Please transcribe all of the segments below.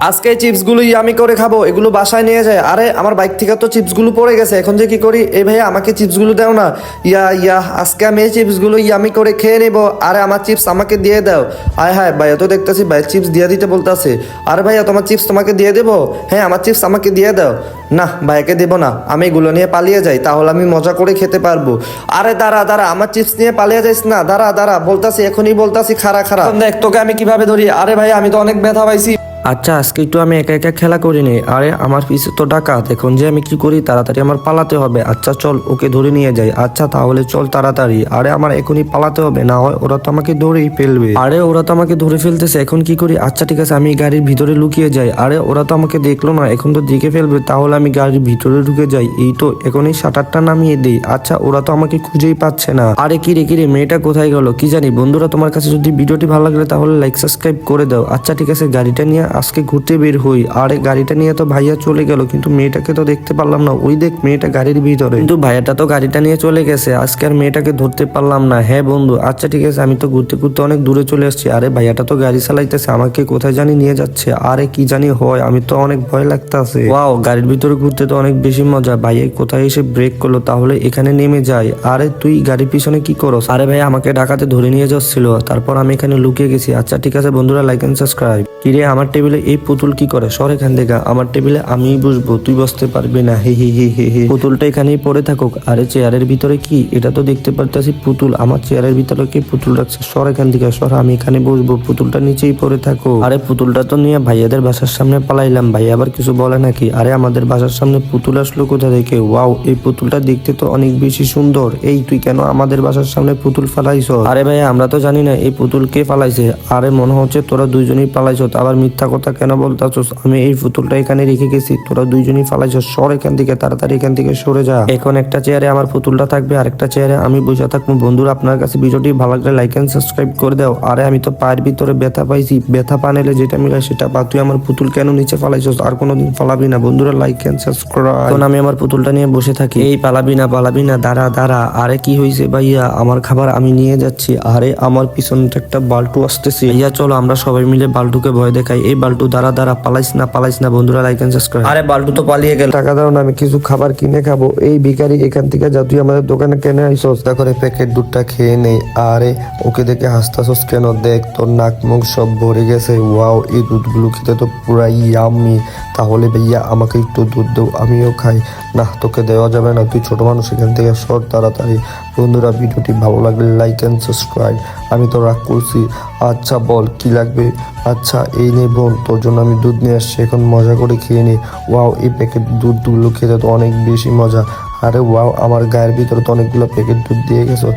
আজকে চিপসগুলো আমি করে খাব, এগুলো বাসায় নিয়ে যায়। আরে, আমার বাইক থেকে তো চিপসগুলো পড়ে গেছে, এখন যে কি করি? এই ভাইয়া, আমাকে চিপসগুলো দাও না। ইয়া ইয়া, আজকে আমি এই চিপসগুলো ইয়ামি করে খেয়ে নেব। আরে, আমার চিপস আমাকে দিয়ে দাও। আয় হায়, ভাইয়া, তো দেখতেছি ভাই চিপস দিয়ে দিতে বলতেছে। আরে ভাইয়া, তোমার চিপস তোমাকে দিয়ে দেবো? হ্যাঁ আমার চিপস আমাকে দিয়ে দাও। না, ভাইয়াকে দেবো না, আমি এগুলো নিয়ে পালিয়ে যাই, তাহলে আমি মজা করে খেতে পারব। আরে, দাঁড়া দাঁড়া, আমার চিপস নিয়ে পালিয়ে যাইস না। দাঁড়া দাঁড়া, বলতাছি, এখনই বলতাছি খারা খারা দেখ, তোকে আমি কীভাবে ধরি? আরে ভাই আমি তো অনেক ব্যথা পাইছি। আচ্ছা আজকে একটু আমি একা একা খেলা করিনি। আরে, আমার পিছে তো ডাকাত। এখন যে আমি কি করি, তাড়াতাড়ি আমার পালাতে হবে। আচ্ছা চল, ওকে ধরে নিয়ে যাই। আচ্ছা তাহলে চল তাড়াতাড়ি। আরে, আমার এখনই পালাতে হবে। না হয় ওরা তো আমাকে ধরেই ফেলবে। আরে, ওরা তো আমাকে ধরে ফেলতেছে। এখন কি করি? আচ্ছা ঠিক আছে, আমি গাড়ির ভিতরে লুকিয়ে যাই। আরে, ওরা তো আমাকে দেখল না। এখন তো দেখে ফেলবে। তাহলে আমি গাড়ির ভিতরে ঢুকে যাই। এই তো এখন এই শাটারটা নামিয়ে দিই। আচ্ছা ওরা তো আমাকে খুঁজেই পাচ্ছে না। আরে কি রে কি রে মেয়েটা কোথায় গেল? কি জানি, বন্ধুরা, তোমার কাছে যদি ভিডিওটি ভালো লাগলে তাহলে লাইক সাবস্ক্রাইব করে দাও। আচ্ছা ঠিক আছে, গাড়িটা নিয়ে আজকে ঘুরতে বের হই। আরে গাড়িটা নিয়ে তো ভাইয়া চলে গেল কিন্তু মেয়েটাকে তো দেখতে পারলাম না। ওই দেখ মেয়েটা গাড়ির ভিতরে। কিন্তু ভাইয়াটা তো গাড়িটা নিয়ে চলে গেছে আজকে আর মেয়েটাকে ধরতে পারলাম না। হ্যাঁ বন্ধু আচ্ছা ঠিক আছে আমি তো ঘুরতে ঘুরতে অনেক দূরে চলে আসছি। আরে ভাইয়াটা তো গাড়ি চালাইতেছে আমাকে কোথায় জানি নিয়ে যাচ্ছে। আরে কি জানি হয় আমি তো অনেক ভয় লাগতেছে। ওয়াও গাড়ির ভিতরে ঘুরতে তো অনেক বেশি মজা। ভাইয়া কোথায় এসে ব্রেক করল তাহলে এখানে নেমে যায়। আরে তুই গাড়ির পিছনে কি করস? আরে ভাই আমাকে ডাকাতে ধরে নিয়ে যাচ্ছিল। তারপর আমি এখানে লুকিয়ে গেছি। আচ্ছা ঠিক আছে বন্ধুরা লাইক এন্ড সাবস্ক্রাইব কিরে আমার টেবিলে এই পুতুল কি করে? সর এখান থেকে। আমার টেবিলে আমিই বসবো, তুই বসতে পারবি না। হে হে হে হে হে। পুতুলটা এখানেই পড়ে থাকুক। আরে, চেয়ারের ভিতরে কি? এটা তো দেখতে পারতেছি, পুতুল। আমার চেয়ারের ভিতরে কি পুতুল রাখছে? সর এখান থেকে, সর, আমি এখানে বসবো। পুতুলটা নিচেই পড়ে থাকো। আরে, পুতুলটা তো নিয়ে ভাইয়াদের বাসার সামনে পালাইলাম। ভাই আবার কিছু বলে নাকি? আরে, আমাদের বাসার সামনে পুতুল আসলো কোথা থেকে? ওয়াও, এই পুতুলটা দেখতে তো অনেক বেশি সুন্দর। এই, তুই কেন আমাদের বাসার সামনে পুতুল ফালাইছ আরে ভাই আমরা তো জানি না, এই পুতুল কে ফালাইছে? আরে, মনে হচ্ছে তোরা দুইজনই ফালাইছ আবার মিথ্যা কথা কেন বলতাছস? আমি এই পুতুলটা এখানে রেখে গেছি। তোরা দুইজনই ফালাইছ। সর এখান থেকে, তাড়াতাড়ি এখান থেকে সরে যা। এখন একটা চেয়ারে আমার পুতুলটা থাকবে, আরেকটা চেয়ারে আমি বসে থাকব। বন্ধুরা, আপনার কাছে ভিডিওটি ভালো লাগলে লাইক এন্ড সাবস্ক্রাইব করে দাও। আরে, আমি তো পায়ের ভিতরে ব্যথা পাইছি। ব্যথা পানেলে যেটা মিলে সেটা পা। তুই আমার পুতুল কেন নিচে ফালাইছস? আর কোনোদিন ফালাবি না। বন্ধুরা লাইক এন্ড সাবস্ক্রাইব এখন আমি আমার পুতুলটা নিয়ে বসে থাকি। এই পালাবি না পালাবি না। দাঁড়া দাঁড়া। আরে, কি হয়েছে ভাইয়া? আমার খাবার আমি নিয়ে যাচ্ছি। আরে, আমার পিছনে একটা বাল্টু আসতেছে। ভাইয়া, চলো আমরা সবাই মিলে বাল্টুকে ভয় দেখাই। এই বাল্টু দাঁড়া দাঁড়া পালাইস না পালাইস না বন্ধুরা লাইক এন্ড সাবস্ক্রাইব আরে বাল্টু তো পালিয়ে গেল। টাকা দাও না আমি কিছু খাবার কিনে খাব। এই ভিখারি এখান থেকে যা তুই আমাদের দোকানে কেনে আইসস? দেখো রে প্যাকেট দুধটা খেয়ে নেই আরে ওকে দেখে হাসতাছস কেন? দেখ তোর নাক মুখ সব ভরে গেছে। ওয়াও এই দুধগুলো খেতে তো পুরাই ইয়াম্মি তাহলে ভাইয়া আমাকে একটু দুধ দাও আমিও খাই। না তোকে দেওয়া যাবে না। তুই ছোট মানুষ এখান থেকে সর তাড়াতাড়ি। বন্ধুরা, ভিডিওটি ভালো লাগলে লাইক অ্যান্ড সাবস্ক্রাইব আমি তো রাগ করছি। আচ্ছা বল, কি লাগবে? আচ্ছা এই নে বোন তোর জন্য আমি দুধ নিয়ে আসছি। এখন মজা করে খেয়ে নি। ওয়াও, এই প্যাকেট দুধগুলো খেতে তো অনেক বেশি মজা। আরে ওয়াও, আমার গায়ের ভিতরে তো অনেকগুলো প্যাকেট দুধ দিয়ে গেছো।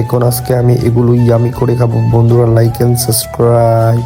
এখন আজকে আমি এগুলো ইয়ামি করে খাব। বন্ধুরা লাইক অ্যান্ড সাবস্ক্রাইব